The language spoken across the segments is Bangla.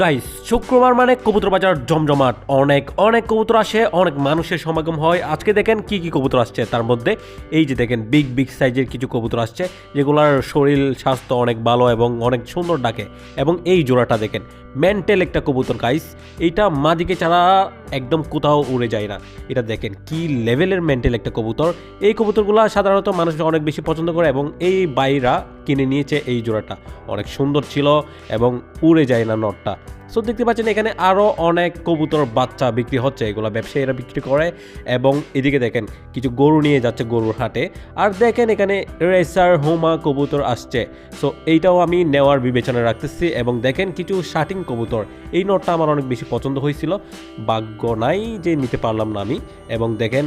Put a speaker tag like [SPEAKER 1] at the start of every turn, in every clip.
[SPEAKER 1] গাইস শুক্রবার মানে কবুতর বাজার জমজমাট। অনেক অনেক কবুতর আসে, অনেক মানুষের সমাগম হয়। আজকে দেখেন কি কি কবুতর আসছে তার মধ্যে। এই যে দেখেন বিগ বিগ সাইজের কিছু কবুতর আসছে, যেগুলোর শরীর, স্বাস্থ্য অনেক ভালো এবং অনেক সুন্দর ডাকে। এবং এই জোড়াটা দেখেন মেন্টেল একটা কবুতর গাইস এইটা মাদিকে ছাড়া একদম কোথাও উড়ে যায় না। এটা দেখেন কি লেভেলের মেন্টাল একটা কবুতর। এই কবুতরগুলো সাধারণত মানুষ অনেক বেশি পছন্দ করে এবং এই বাইরা কিনে নিয়েছে এই জোড়াটা। অনেক সুন্দর ছিল এবং উড়ে যায় না নটটা। সো দেখতে পাচ্ছেন এখানে আরও অনেক কবুতর, বাচ্চা বিক্রি হচ্ছে। এগুলো ব্যবসায়ীরা বিক্রি করে এবং এদিকে দেখেন কিছু গরু নিয়ে যাচ্ছে গরুর হাটে। আর দেখেন এখানে রেসার, হোমা কবুতর আসছে। সো এইটাও আমি নেওয়ার বিবেচনায় রাখতেছি এবং দেখেন কিছু শার্টিং কবুতর। এই নটটা আমার অনেক বেশি পছন্দ হয়েছিল। ভাগ্য নাই যে নিতে পারলাম না আমি। এবং দেখেন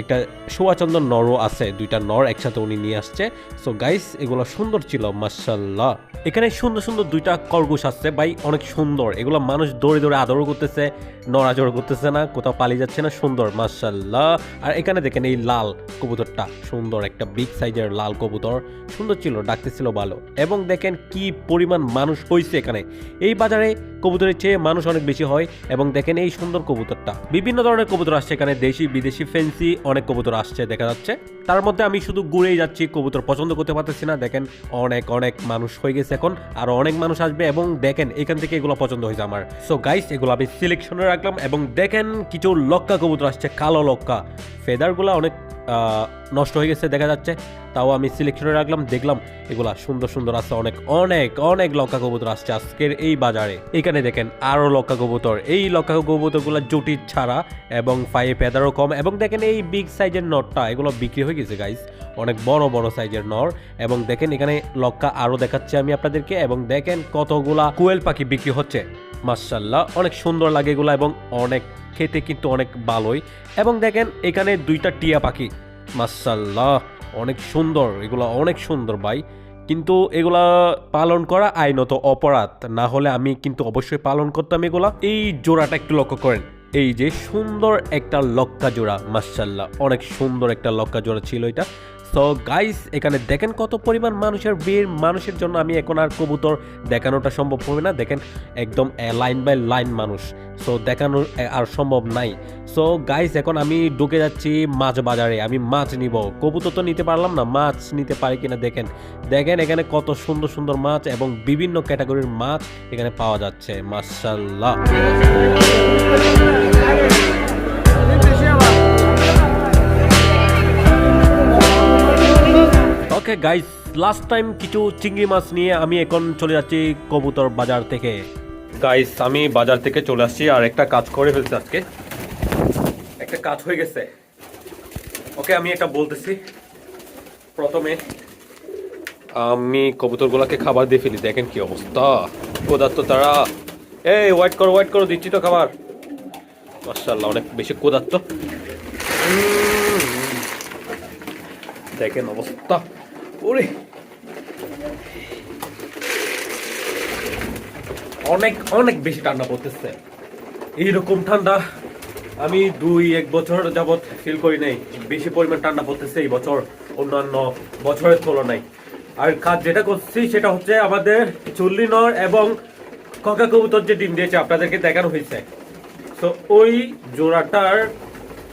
[SPEAKER 1] একটা সোয়াচন্দন নরও আছে, দুইটা নর একসাথে উনি নিয়ে আসছে। সো গাইস এগুলো সুন্দর ছিল মার্শাল্লাহ এখানে সুন্দর সুন্দর দুইটা কলগুস আসছে ভাই, অনেক সুন্দর। এগুলো মানুষ দৌড়ে দৌড়ে আদরও করতেছে, নড়াচড় করতেছে না, কোথাও পালিয়ে যাচ্ছে না, সুন্দর মার্শাল্লাহ আর এখানে দেখেন এই লাল কবুতরটা, সুন্দর একটা বিগ সাইজের লাল কবুতর, সুন্দর ছিল, ডাকতেছিল ভালো। এবং দেখেন কি পরিমাণ মানুষ হয়েছে এখানে। এই বাজারে কবুতরের চেয়ে মানুষ অনেক বেশি হয় এবং দেখেন এই সুন্দর কবুতরটা। বিভিন্ন ধরনের কবুতর আসছে এখানে, দেশি, বিদেশি ফেন্সি অনেক কবুতর আসছে দেখা যাচ্ছে। তার মধ্যে আমি শুধু ঘুরেই যাচ্ছি, কবুতর পছন্দ করতে পারতেছি না। দেখেন অনেক অনেক মানুষ হয়ে গেছে এখন, আর অনেক মানুষ আসবে এবং দেখেন এখান থেকে এগুলো পছন্দ হয়েছে আমার। সো গাইস এগুলো আমি সিলেকশনে রাখলাম এবং দেখেন কিছু লক্কা কবুতর আসছে, কালো লক্কা। ফেদারগুলো অনেক নষ্ট হয়ে গেছে, দেখা যাচ্ছে। তাও আমি সিলেকশনে রাখলাম, দেখলাম এগুলা সুন্দর সুন্দর আছে, অনেক অনেক অনেক লক্কা কবুতর আসছে আজকের এই বাজারে। এখানে দেখেন আরও লক্কা কবুতর। এই লক্কা কবুতরগুলো জুটি ছাড়া এবং পায়ে পেদারও কম এবং দেখেন এই বিগ সাইজের নটটা, এগুলো বিক্রি হয়ে গেছে গাইস অনেক বড় বড় সাইজের নর এবং দেখেন এখানে লক্কা আরও দেখাচ্ছি আমি আপনাদেরকে এবং দেখেন কতগুলা কুয়েল পাখি বিক্রি হচ্ছে। মার্শাল্লাহ অনেক সুন্দর লাগে এগুলা এবং অনেক খেতে কিন্তু অনেক ভালোই। এবং দেখেন এখানে দুইটা টিয়া পাখি। মার্শাল্লাহ অনেক সুন্দর, এগুলো অনেক সুন্দর ভাই। কিন্তু এগুলা পালন করা আইনত অপরাধ, না হলে আমি কিন্তু অবশ্যই পালন করতাম এগুলা। এই জোড়াটা একটু লক্ষ্য করেন, এই যে সুন্দর একটা লক্কা জোড়া মাসাল্লাহ অনেক সুন্দর একটা লক্কা জোড়া ছিল এটা। সো গাইস এখানে দেখেন কত পরিমাণ মানুষের ভিড়, মানুষের জন্য আমি এখন আর কবুতর দেখানোটা সম্ভব হবে না। দেখেন, একদম লাইন বাই লাইন মানুষ। সো দেখানো আর সম্ভব নাই। সো গাইস এখন আমি ঢুকে যাচ্ছি মাছ বাজারে। আমি মাছ নিব। কবুতর তো নিতে পারলাম না, মাছ নিতে পারি কিনা দেখেন। দেখেন, এখানে কত সুন্দর সুন্দর মাছ এবং বিভিন্ন ক্যাটাগরির মাছ এখানে পাওয়া যাচ্ছে। মার্শাল্লাহ ওকে গাইস লাস্ট টাইম কিছু চিংড়ি মাছ নিয়ে আমি এখন চলে যাচ্ছি কবুতর বাজার থেকে। গাইস আমি বাজার থেকে চলে আসছি, আর একটা কাজ করে ফেলছি আজকে। একটা কাজ হয়ে গেছে। ওকে, আমি এটা বলতেছি। প্রথমে, আমি কবুতরগুলোকে খাবার দিয়ে ফেলি, দেখেন কি অবস্থা। কোদাত্ত তারা। এই ওয়েট করো ওয়েট করো, দিচ্ছি তো খাবার। মার্শাল্লাহ অনেক বেশি কোদাত্ত দেখেন অবস্থা। ওরে। অনেক অনেক বেশি ঠান্ডা পড়তেছে। এইরকম ঠান্ডা আমি দুই, এক বছর যাবত ফিল করি নাই। বেশি পরিমাণ ঠান্ডা পড়তেছে এই বছর, অন্যান্য বছরের তুলনায়। আর কাজ যেটা করছি সেটা হচ্ছে আমাদের চুল্লি নর এবং ককা কবুতর যে ডিম দিয়েছে আপনাদেরকে দেখানো হয়েছে। তো ওই জোড়াটার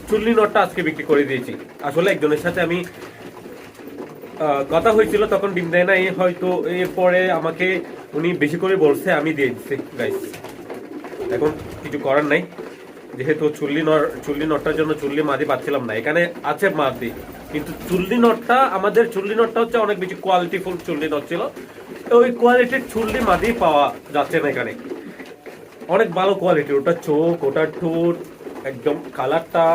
[SPEAKER 1] চুল্লি নটটা আজকে বিক্রি করে দিয়েছি। আসলে একজনের সাথে আমি কথা হয়েছিল, তখন ডিম দেয় নাই, হয়তো এরপরে আমাকে উনি বেশি করে বলছে, আমি দিয়ে দিচ্ছি গাইস এখন কিছু করার নাই, যেহেতু চুল্লি নর, চুল্লি নটটার জন্য চুল্লি মাদি পাচ্ছিলাম না, এখানে আছে মাদি, কিন্তু চুল্লি নটটা, আমাদের চুল্লি নটটা হচ্ছে অনেক বেশি কোয়ালিটিফুল চুল্লি নট ছিল ওই কোয়ালিটির চুল্লি মাদি পাওয়া যাচ্ছে না এখানে। অনেক ভালো কোয়ালিটির ওটা চোখ ওটার ঠোঁট, একদম কালারটা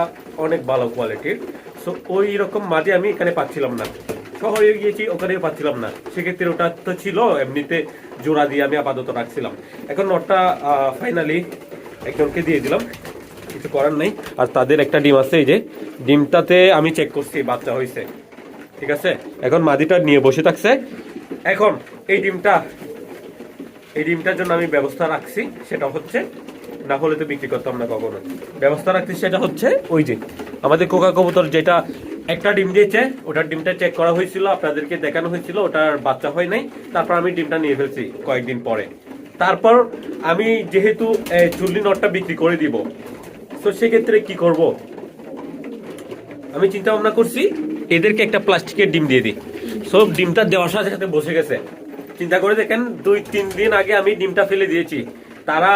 [SPEAKER 1] অনেক ভালো কোয়ালিটির সো ওই রকম মাদি আমি এখানে পাচ্ছিলাম না। শহরে গিয়েছি, ওখানেও পাচ্ছিলাম না। সেক্ষেত্রে ওটা তো ছিল, এমনিতে জোড়া দিয়ে আমি আপাতত রাখছিলাম। এখন নটটা ফাইনালি একজনকে দিয়ে দিলাম। কিছু করার নেই। আর তাদের একটা ডিম আছে, এই যে ডিমটাতে আমি চেক করছি, বাচ্চা হয়েছে। ঠিক আছে? এখন মাদিটা নিয়ে বসে থাকছে। এখন এই ডিমটা, এই ডিমটার জন্য আমি ব্যবস্থা রাখছি, সেটা হচ্ছে, না হলে তো বিক্রি করতাম না কখনো। ব্যবস্থা রাখছি, সেটা হচ্ছে, ওই যে আমাদের কোকা কবুতর যেটা একটা ডিম দিয়েছে, ওটার ডিমটা চেক করা হয়েছিল, আপনাদেরকে দেখানো হয়েছিল, ওটার বাচ্চা হয় নাই, তারপর আমি ডিমটা নিয়ে ফেলছি কয়েকদিন পরে। তারপর আমি যেহেতু চুল্লি নটটা বিক্রি করে দিব, তো সেক্ষেত্রে কি করব? আমি চিন্তা ভাবনা করছি, এদেরকে একটা প্লাস্টিকের ডিম দিয়ে দিই। সব ডিমটা দেওয়ার সাথে সাথে বসে গেছে। চিন্তা করে দেখেন, দুই, তিন দিন আগে আমি ডিমটা ফেলে দিয়েছি। তারা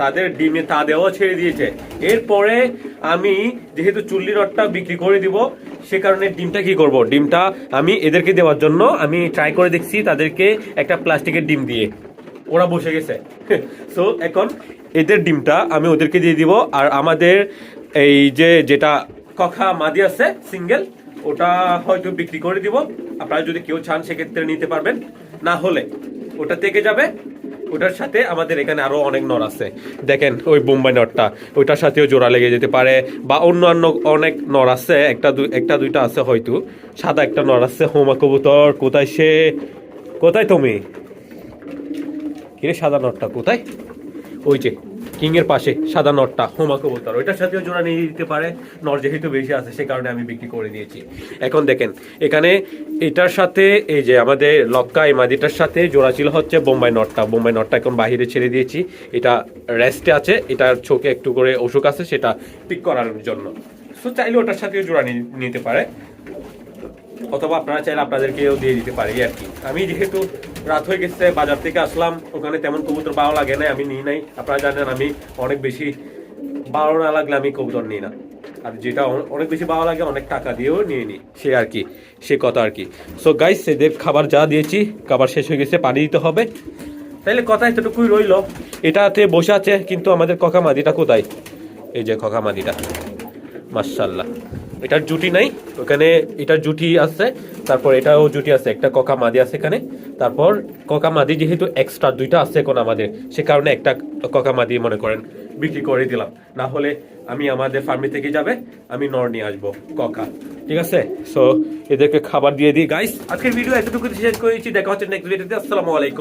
[SPEAKER 1] তাদের ডিমে তা দেওয়া ছেড়ে দিয়েছে। এরপরে আমি যেহেতু চুল্লি রডটা বিক্রি করে দিব, সে কারণে ডিমটা কি করব? ডিমটা আমি এদেরকে দেওয়ার জন্য আমি ট্রাই করে দেখছি তাদেরকে একটা প্লাস্টিকের ডিম দিয়ে। ওরা বসে গেছে। সো এখন এদের ডিমটা আমি ওদেরকে দিয়ে দিব আর আমাদের এই যে যেটা কখা মাদি আছে সিঙ্গেল ওটা হয়তো বিক্রি করে দিব। আপনারা যদি কেউ চান, সেক্ষেত্রে নিতে পারবেন। না হলে ওটা থেকে যাবে। ওটার সাথে আমাদের এখানে আরও অনেক নর আছে। দেখেন ওই বোম্বাই নরটা, ওইটার সাথেও জোড়া লেগে যেতে পারে, বা অন্যান্য অনেক নর আছে, একটা দুই একটা দুইটা আছে হয়তো। সাদা একটা নর আছে, হোমা কবুতর, কোথায় সে? কোথায় তুমি? কিরে সাদা নরটা, কোথায়? ওই যে কিং এর পাশে সাদা নটটা, হোমা কবুতর, ওইটার সাথেও জোড়া নিয়ে দিতে পারে। নর যেহেতু বেশি আছে, সে কারণে আমি বিক্রি করে দিয়েছি। এখন দেখেন, এখানে এটার সাথে এই যে আমাদের লক্কা এই মাদিটার সাথে জোড়া ছিল হচ্ছে বোম্বাই নটটা। বোম্বাই নটটা এখন বাহিরে ছেড়ে দিয়েছি। এটা রেস্টে আছে, এটার চোখে একটু করে অসুখ আছে, সেটা পিক করার জন্য। সো চাইলে ওটার সাথেও জোড়া নিতে পারে। অথবা আপনারা চাইলে আপনাদেরকেও দিয়ে দিতে পারি আর কি। আমি যেহেতু রাত হয়ে গেছে, বাজার থেকে আসলাম। ওখানে তেমন কবুতর ভালো লাগে না আমি নিই নাই। আপনারা জানেন, আমি অনেক বেশি ভালো না লাগলে আমি কবুতর নিই না। আর যেটা অনেক বেশি ভালো লাগে, অনেক টাকা দিয়েও নিয়ে নিই। সে আর কি, সে কথা আর কি। সো গাইস এদের খাবার যা দিয়েছি, খাবার শেষ হয়ে গেছে, পানি দিতে হবে। তাইলে কথা এতটুকুই রইল। এটাতে বসে আছে, কিন্তু আমাদের ককা মাদিটা কোথায়? এই যে ককা মাদিটা। মাশাল্লাহ এটার জুটি নাই। ওখানে এটার জুটি আছে, তারপর এটাও জুটি আছে, একটা ককা মাদি আছে এখানে। তারপর ককা মাদি যেহেতু এক্সট্রা দুইটা আছে এখন আমাদের, সে কারণে একটা ককা মাদি মনে করেন, বিক্রি করে দিলাম। না হলে আমি আমাদের ফার্মি থেকে যাবে, আমি নর নিয়ে আসব, ককা। ঠিক আছে? সো এদেরকে খাবার দিয়ে দিই। গাইস আজকের ভিডিও এতটুকু শেষ করেছি। দেখা হচ্ছে নেক্সট ভিডিওতে আসসালামু আলাইকুম।